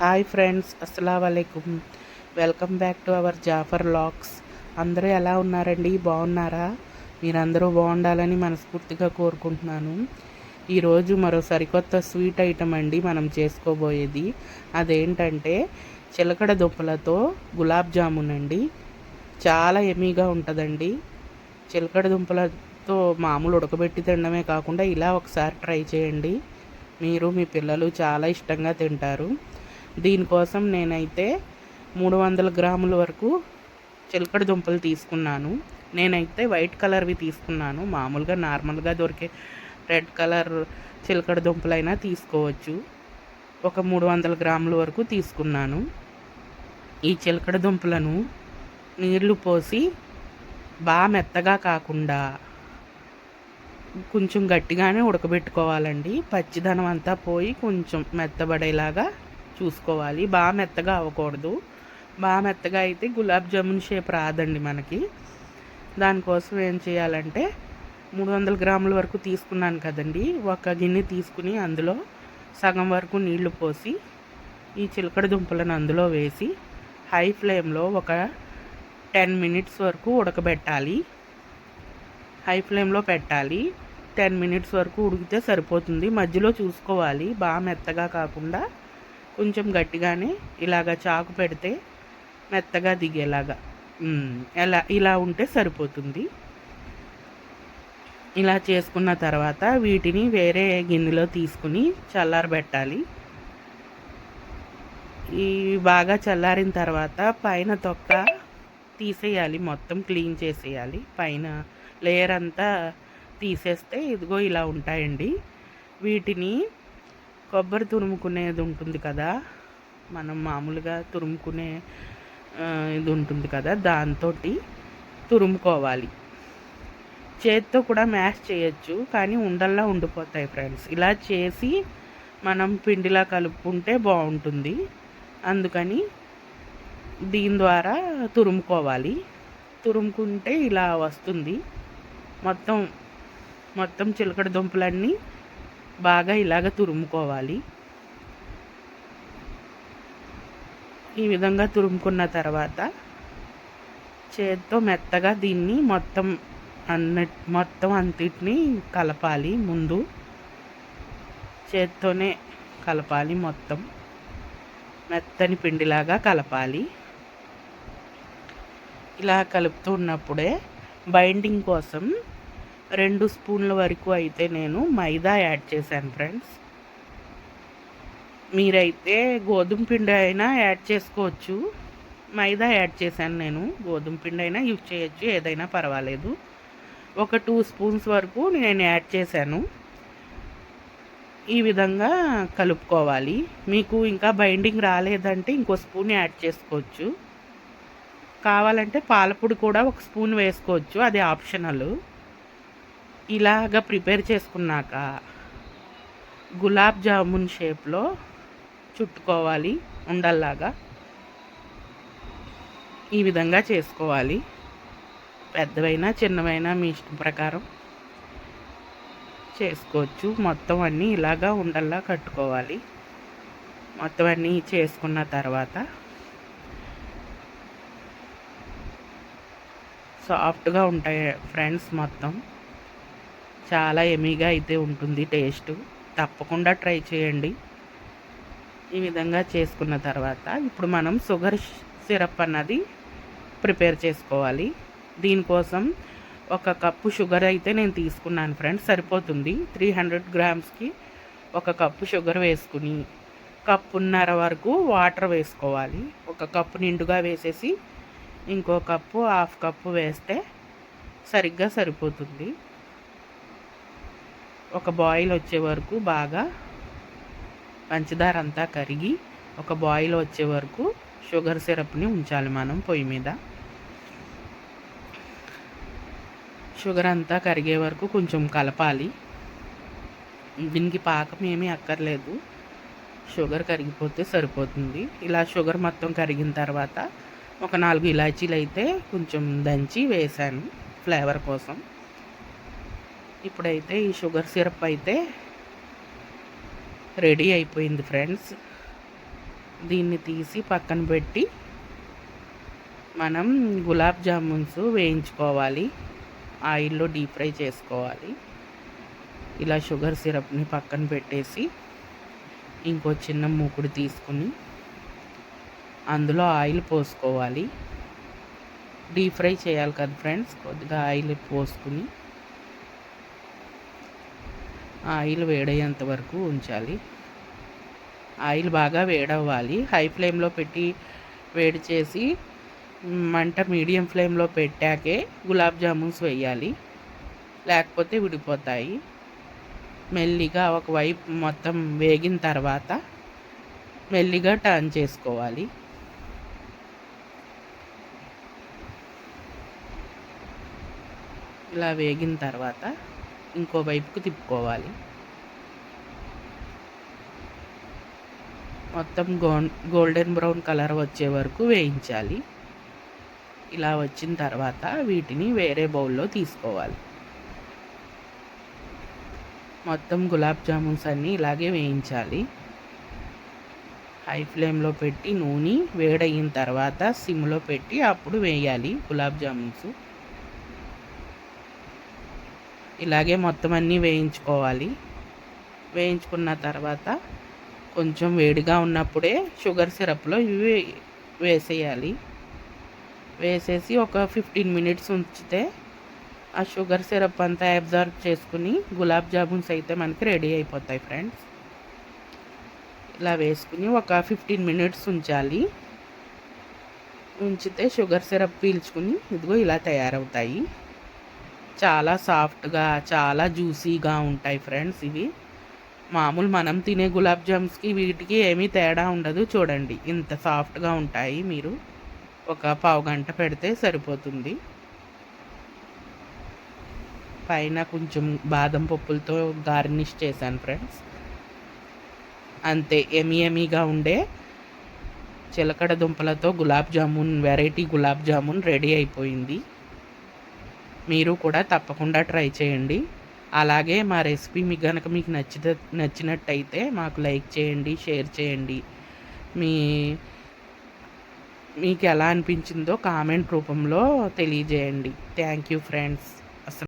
Hi friends అస్సలం అయికుం welcome back to our Jafar lakhs. అందరూ ఎలా ఉన్నారండి? బాగున్నారా? మీరందరూ బాగుండాలని మనస్ఫూర్తిగా కోరుకుంటున్నాను. ఈరోజు మరో సరికొత్త స్వీట్ ఐటమ్ అండి మనం చేసుకోబోయేది. అదేంటంటే చిలకడ దుంపలతో గులాబ్ జామున్ అండి. చాలా ఎమీగా ఉంటుందండి. చిలకడ దుంపలతో మామూలు ఉడకబెట్టి తినడమే కాకుండా ఇలా ఒకసారి ట్రై చేయండి. మీరు మీ పిల్లలు చాలా ఇష్టంగా తింటారు. దీనికోసం నేనైతే మూడు వందల గ్రాముల వరకు చిలకడ దుంపలు తీసుకున్నాను. నేనైతే వైట్ కలర్వి తీసుకున్నాను. మామూలుగా నార్మల్గా దొరికే రెడ్ కలర్ చిలకడ దుంపలైనా తీసుకోవచ్చు. ఒక మూడు వందల గ్రాముల వరకు తీసుకున్నాను. ఈ చిలకడ దుంపలను నీళ్ళు పోసి బాగా మెత్తగా కాకుండా కొంచెం గట్టిగానే ఉడకబెట్టుకోవాలండి. పచ్చిదనం అంతా పోయి కొంచెం మెత్తబడేలాగా చూసుకోవాలి. బాగా మెత్తగా అవ్వకూడదు. బాగా మెత్తగా అయితే గులాబ్ జామున్ షేప్ రాదండి మనకి. దానికోసం ఏం చేయాలంటే మూడు వందల గ్రాముల వరకు తీసుకున్నాను కదండి. ఒక గిన్నె తీసుకుని అందులో సగం వరకు నీళ్ళు పోసి ఈ చిలకడ దుంపలను అందులో వేసి హై ఫ్లేమ్లో ఒక టెన్ మినిట్స్ వరకు ఉడకబెట్టాలి. హై ఫ్లేమ్లో పెట్టాలి. టెన్ మినిట్స్ వరకు ఉడికితే సరిపోతుంది. మధ్యలో చూసుకోవాలి. బాగా మెత్తగా కాకుండా కొంచెం గట్టిగానే ఇలాగ చాకు పెడితే మెత్తగా దిగేలాగా. ఎలా ఇలా ఉంటే సరిపోతుంది. ఇలా చేసుకున్న తర్వాత వీటిని వేరే గిన్నెలో తీసుకుని చల్లారబెట్టాలి. ఈ బాగా చల్లారిన తర్వాత పైన తొక్క తీసేయాలి మొత్తం క్లీన్ చేసేయాలి. పైన లేయర్ అంతా తీసేస్తే ఇదిగో ఇలా ఉంటాయండి. వీటిని కొబ్బరి తురుముకునేది ఉంటుంది కదా? మనం మామూలుగా తురుముకునే ఇది ఉంటుంది కదా? దాంతో తురుముకోవాలి. చేతితో కూడా మ్యాష్ చేయొచ్చు కానీ ఉండల్లా ఉండిపోతాయి ఫ్రెండ్స్. ఇలా చేసి మనం పిండిలా కలుపుకుంటే బాగుంటుంది. అందుకని దీని ద్వారా తురుముకోవాలి. తురుముకుంటే ఇలా వస్తుంది. మొత్తం మొత్తం చిలకడ దుంపలన్నీ బాగా ఇలాగ తురుముకోవాలి. ఈ విధంగా తురుముకున్న తర్వాత చేత్తో మెత్తగా దీన్ని మొత్తం అన్న మొత్తం అంతిటిని కలపాలి ముందు. చేత్తోనే కలపాలి మొత్తం. మెత్తని పిండిలాగా కలపాలి. ఇలా కలుపుతూ ఉన్నప్పుడే బైండింగ్ కోసం రెండు స్పూన్ల వరకు అయితే నేను మైదా యాడ్ చేశాను ఫ్రెండ్స్. మీరైతే గోధుమ పిండి అయినా యాడ్ చేసుకోవచ్చు. మైదా యాడ్ చేశాను నేను. గోధుమ పిండి అయినా యూజ్ చేయొచ్చు ఏదైనా పర్వాలేదు. ఒక టూ స్పూన్స్ వరకు నేను యాడ్ చేశాను. ఈ విధంగా కలుపుకోవాలి. మీకు ఇంకా బైండింగ్ రాలేదంటే ఇంకో స్పూన్ యాడ్ చేసుకోవచ్చు. కావాలంటే పాలపొడి కూడా ఒక స్పూన్ వేసుకోవచ్చు అది ఆప్షనల్. ఇలాగ ప్రిపేర్ చేసుకున్నాక గులాబ్ జామున్ షేప్లో చుట్టుకోవాలి ఉండల్లాగా. ఈ విధంగా చేసుకోవాలి. పెద్దవైనా చిన్నవైనా మీ ఇష్టం ప్రకారం చేసుకోవచ్చు. మొత్తం అన్నీ ఇలాగా ఉండల్లా కట్టుకోవాలి. మొత్తం అన్నీ చేసుకున్న తర్వాత సాఫ్ట్గా ఉంటాయి ఫ్రెండ్స్ మొత్తం. చాలా ఎమీగా అయితే ఉంటుంది టేస్ట్ తప్పకుండా ట్రై చేయండి. ఈ విధంగా చేసుకున్న తర్వాత ఇప్పుడు మనం షుగర్ సిరప్ అన్నది ప్రిపేర్ చేసుకోవాలి. దీనికోసం ఒక కప్పు షుగర్ అయితే నేను తీసుకున్నాను ఫ్రెండ్స్ సరిపోతుంది. త్రీ హండ్రెడ్ గ్రామ్స్కి ఒక కప్పు షుగర్ వేసుకుని కప్పున్నర వరకు వాటర్ వేసుకోవాలి. ఒక కప్పు నిండుగా వేసేసి ఇంకో కప్పు హాఫ్ కప్పు వేస్తే సరిగ్గా సరిపోతుంది. ఒక బాయిల్ వచ్చే వరకు బాగా పంచదార అంతా కరిగి ఒక బాయిల్ వచ్చే వరకు షుగర్ సిరప్ని ఉంచాలి మనం పొయ్యి మీద. షుగర్ అంతా కరిగే వరకు కొంచెం కలపాలి. దీనికి పాకం ఏమీ అక్కర్లేదు. షుగర్ కరిగిపోతే సరిపోతుంది. ఇలా షుగర్ మొత్తం కరిగిన తర్వాత ఒక నాలుగు ఇలాచీలు అయితే కొంచెం దంచి వేసాను ఫ్లేవర్ కోసం. ఇప్పుడైతే ఈ షుగర్ సిరప్ అయితే రెడీ అయిపోయింది ఫ్రెండ్స్. దీన్ని తీసి పక్కన పెట్టి మనం గులాబ్ జామున్స్ వేయించుకోవాలి. ఆయిల్లో డీప్ ఫ్రై చేసుకోవాలి. ఇలా షుగర్ సిరప్ని పక్కన పెట్టేసి ఇంకో చిన్న మూకుడు తీసుకుని అందులో ఆయిల్ పోసుకోవాలి. డీప్ ఫ్రై చేయాలి కదా ఫ్రెండ్స్. కొద్దిగా ఆయిల్ పోసుకుని ఆయిల్ వేడయ్యేంత వరకు ఉంచాలి. ఆయిల్ బాగా వేడవ్వాలి. హై ఫ్లేమ్లో పెట్టి వేడి చేసి మంట మీడియం ఫ్లేమ్లో పెట్టాకే గులాబ్ జామున్స్ వేయాలి. లేకపోతే విడిపోతాయి. మెల్లిగా ఒకవైపు మొత్తం వేగిన తర్వాత మెల్లిగా టర్న్ చేసుకోవాలి. ఇలా వేగిన తర్వాత ఇంకో వైపుకు తిప్పుకోవాలి. మొత్తం గోల్డెన్ బ్రౌన్ కలర్ వచ్చే వరకు వేయించాలి. ఇలా వచ్చిన తర్వాత వీటిని వేరే బౌల్లో తీసుకోవాలి. మొత్తం గులాబ్ జామున్స్ అన్నీ ఇలాగే వేయించాలి. హై ఫ్లేమ్లో పెట్టి నూనె వేడయిన తర్వాత సిమ్లో పెట్టి అప్పుడు వేయాలి గులాబ్ జామున్స్. ఇలాగే మొత్తం అన్నీ వేయించుకోవాలి. వేయించుకున్న తర్వాత కొంచెం వేడిగా ఉన్నప్పుడే షుగర్ సిరప్లో ఇవి వేసేయాలి. వేసేసి ఒక ఫిఫ్టీన్ మినిట్స్ ఉంచితే ఆ షుగర్ సిరప్ అంతా అబ్జర్వ్ చేసుకుని గులాబ్ జామున్స్ అయితే మనకి రెడీ అయిపోతాయి ఫ్రెండ్స్. ఇలా వేసుకుని ఒక ఫిఫ్టీన్ మినిట్స్ ఉంచాలి. ఉంచితే షుగర్ సిరప్ పీల్చుకుని ఇదిగో ఇలా తయారవుతాయి. చాలా సాఫ్ట్గా చాలా జ్యూసీగా ఉంటాయి ఫ్రెండ్స్ ఇవి. మామూలు మనం తినే గులాబ్ జామ్స్కి వీటికి ఏమీ తేడా ఉండదు. చూడండి ఇంత సాఫ్ట్గా ఉంటాయి మీరు. ఒక పావు గంట పెడితే సరిపోతుంది. పైన కొంచెం బాదం పప్పులతో గార్నిష్ చేశాను ఫ్రెండ్స్. అంతే ఎమి ఎమీగా ఉండే చిలకడ దుంపలతో గులాబ్ జామున్ వెరైటీ గులాబ్ జామున్ రెడీ అయిపోయింది. మీరు కూడా తప్పకుండా ట్రై చేయండి. అలాగే మా రెసిపీ మీకు కనుక మీకు నచ్చిన నచ్చినట్టయితే మాకు లైక్ చేయండి షేర్ చేయండి. మీ మీకు ఎలా అనిపించిందో కామెంట్ రూపంలో తెలియజేయండి. Thank you friends.